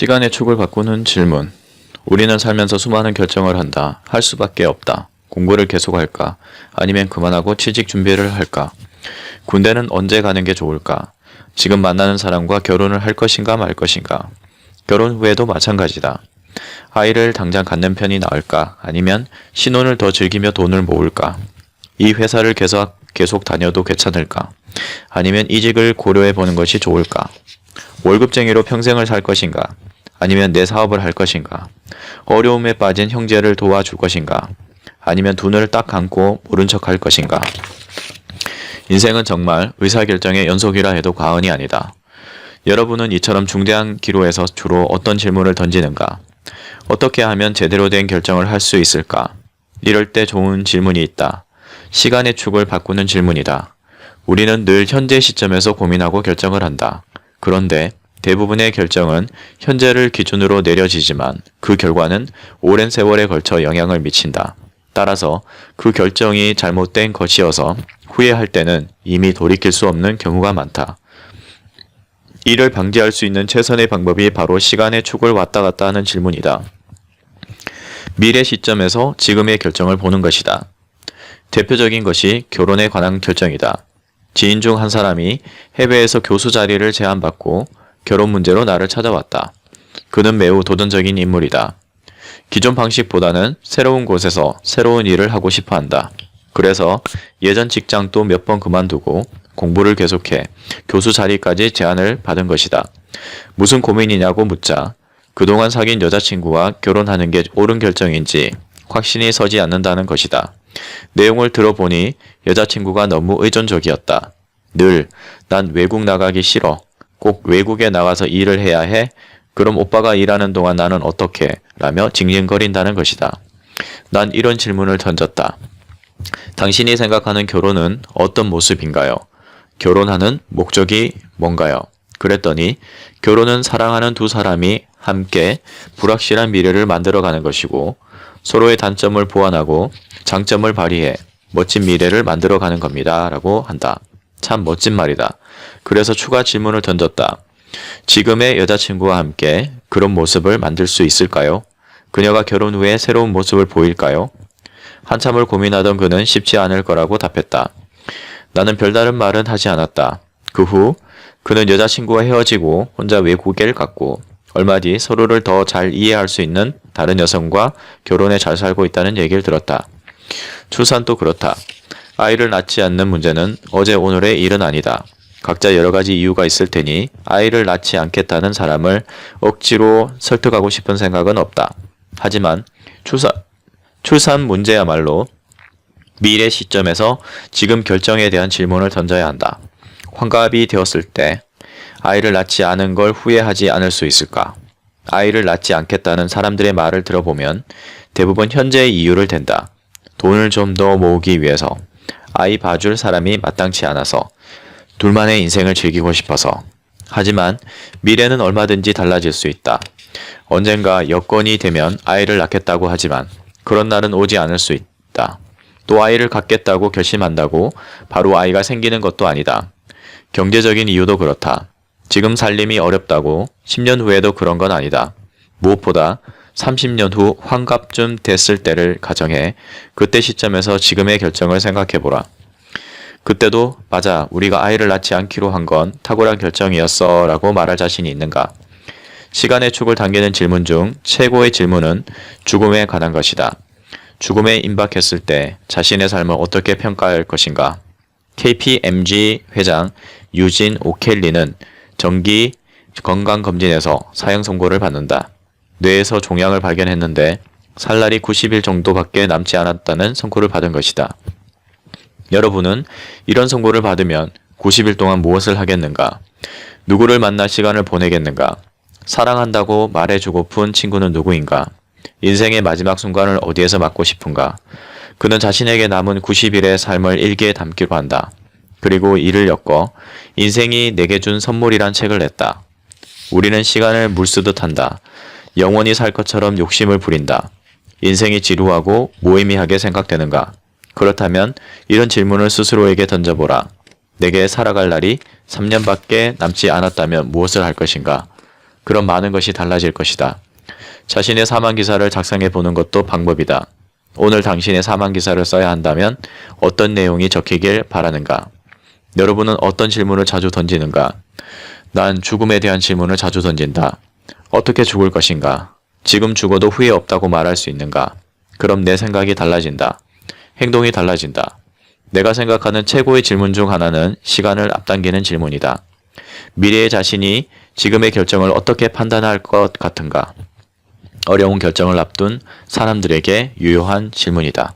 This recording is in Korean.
시간의 축을 바꾸는 질문. 우리는 살면서 수많은 결정을 한다. 할 수밖에 없다. 공부를 계속할까? 아니면 그만하고 취직 준비를 할까? 군대는 언제 가는 게 좋을까? 지금 만나는 사람과 결혼을 할 것인가 말 것인가? 결혼 후에도 마찬가지다. 아이를 당장 갖는 편이 나을까? 아니면 신혼을 더 즐기며 돈을 모을까? 이 회사를 계속, 계속 다녀도 괜찮을까? 아니면 이직을 고려해 보는 것이 좋을까? 월급쟁이로 평생을 살 것인가? 아니면 내 사업을 할 것인가? 어려움에 빠진 형제를 도와줄 것인가? 아니면 두 눈을 딱 감고 모른 척 할 것인가? 인생은 정말 의사결정의 연속이라 해도 과언이 아니다. 여러분은 이처럼 중대한 기로에서 주로 어떤 질문을 던지는가? 어떻게 하면 제대로 된 결정을 할 수 있을까? 이럴 때 좋은 질문이 있다. 시간의 축을 바꾸는 질문이다. 우리는 늘 현재 시점에서 고민하고 결정을 한다. 그런데 대부분의 결정은 현재를 기준으로 내려지지만 그 결과는 오랜 세월에 걸쳐 영향을 미친다. 따라서 그 결정이 잘못된 것이어서 후회할 때는 이미 돌이킬 수 없는 경우가 많다. 이를 방지할 수 있는 최선의 방법이 바로 시간의 축을 왔다 갔다 하는 질문이다. 미래 시점에서 지금의 결정을 보는 것이다. 대표적인 것이 결혼에 관한 결정이다. 지인 중 한 사람이 해외에서 교수 자리를 제안받고 결혼 문제로 나를 찾아왔다. 그는 매우 도전적인 인물이다. 기존 방식보다는 새로운 곳에서 새로운 일을 하고 싶어 한다. 그래서 예전 직장도 몇 번 그만두고 공부를 계속해 교수 자리까지 제안을 받은 것이다. 무슨 고민이냐고 묻자 그동안 사귄 여자친구와 결혼하는 게 옳은 결정인지 확신이 서지 않는다는 것이다. 내용을 들어보니 여자친구가 너무 의존적이었다. 늘, 난 외국 나가기 싫어. 꼭 외국에 나가서 일을 해야 해. 그럼 오빠가 일하는 동안 나는 어떻게? 라며 징징거린다는 것이다. 난 이런 질문을 던졌다. 당신이 생각하는 결혼은 어떤 모습인가요? 결혼하는 목적이 뭔가요? 그랬더니 결혼은 사랑하는 두 사람이 함께 불확실한 미래를 만들어가는 것이고 서로의 단점을 보완하고 장점을 발휘해 멋진 미래를 만들어가는 겁니다. 라고 한다. 참 멋진 말이다. 그래서 추가 질문을 던졌다. 지금의 여자친구와 함께 그런 모습을 만들 수 있을까요? 그녀가 결혼 후에 새로운 모습을 보일까요? 한참을 고민하던 그는 쉽지 않을 거라고 답했다. 나는 별다른 말은 하지 않았다. 그 후 그는 여자친구와 헤어지고 혼자 외국에 갔고 얼마 뒤 서로를 더 잘 이해할 수 있는 다른 여성과 결혼해 잘 살고 있다는 얘기를 들었다. 출산도 그렇다. 아이를 낳지 않는 문제는 어제 오늘의 일은 아니다. 각자 여러 가지 이유가 있을 테니 아이를 낳지 않겠다는 사람을 억지로 설득하고 싶은 생각은 없다. 하지만 출산, 출산 문제야말로 미래 시점에서 지금 결정에 대한 질문을 던져야 한다. 환갑이 되었을 때 아이를 낳지 않은 걸 후회하지 않을 수 있을까? 아이를 낳지 않겠다는 사람들의 말을 들어보면 대부분 현재의 이유를 댄다. 돈을 좀 더 모으기 위해서, 아이 봐줄 사람이 마땅치 않아서, 둘만의 인생을 즐기고 싶어서. 하지만 미래는 얼마든지 달라질 수 있다. 언젠가 여건이 되면 아이를 낳겠다고 하지만 그런 날은 오지 않을 수 있다. 또 아이를 갖겠다고 결심한다고 바로 아이가 생기는 것도 아니다. 경제적인 이유도 그렇다. 지금 살림이 어렵다고 10년 후에도 그런 건 아니다. 무엇보다 30년 후 환갑쯤 됐을 때를 가정해 그때 시점에서 지금의 결정을 생각해보라. 그때도 맞아 우리가 아이를 낳지 않기로 한 건 탁월한 결정이었어 라고 말할 자신이 있는가? 시간의 축을 당기는 질문 중 최고의 질문은 죽음에 관한 것이다. 죽음에 임박했을 때 자신의 삶을 어떻게 평가할 것인가? KPMG 회장 유진 오켈리는 정기 건강검진에서 사형 선고를 받는다. 뇌에서 종양을 발견했는데 살 날이 90일 정도밖에 남지 않았다는 선고를 받은 것이다. 여러분은 이런 선고를 받으면 90일 동안 무엇을 하겠는가? 누구를 만나 시간을 보내겠는가? 사랑한다고 말해주고픈 친구는 누구인가? 인생의 마지막 순간을 어디에서 맞고 싶은가? 그는 자신에게 남은 90일의 삶을 일기에 담기로 한다. 그리고 이를 엮어 인생이 내게 준 선물이란 책을 냈다. 우리는 시간을 물 쓰듯 한다. 영원히 살 것처럼 욕심을 부린다. 인생이 지루하고 무의미하게 생각되는가? 그렇다면 이런 질문을 스스로에게 던져보라. 내게 살아갈 날이 3년밖에 남지 않았다면 무엇을 할 것인가? 그럼 많은 것이 달라질 것이다. 자신의 사망 기사를 작성해 보는 것도 방법이다. 오늘 당신의 사망 기사를 써야 한다면 어떤 내용이 적히길 바라는가? 여러분은 어떤 질문을 자주 던지는가? 난 죽음에 대한 질문을 자주 던진다. 어떻게 죽을 것인가? 지금 죽어도 후회 없다고 말할 수 있는가? 그럼 내 생각이 달라진다. 행동이 달라진다. 내가 생각하는 최고의 질문 중 하나는 시간을 앞당기는 질문이다. 미래의 자신이 지금의 결정을 어떻게 판단할 것 같은가? 어려운 결정을 앞둔 사람들에게 유효한 질문이다.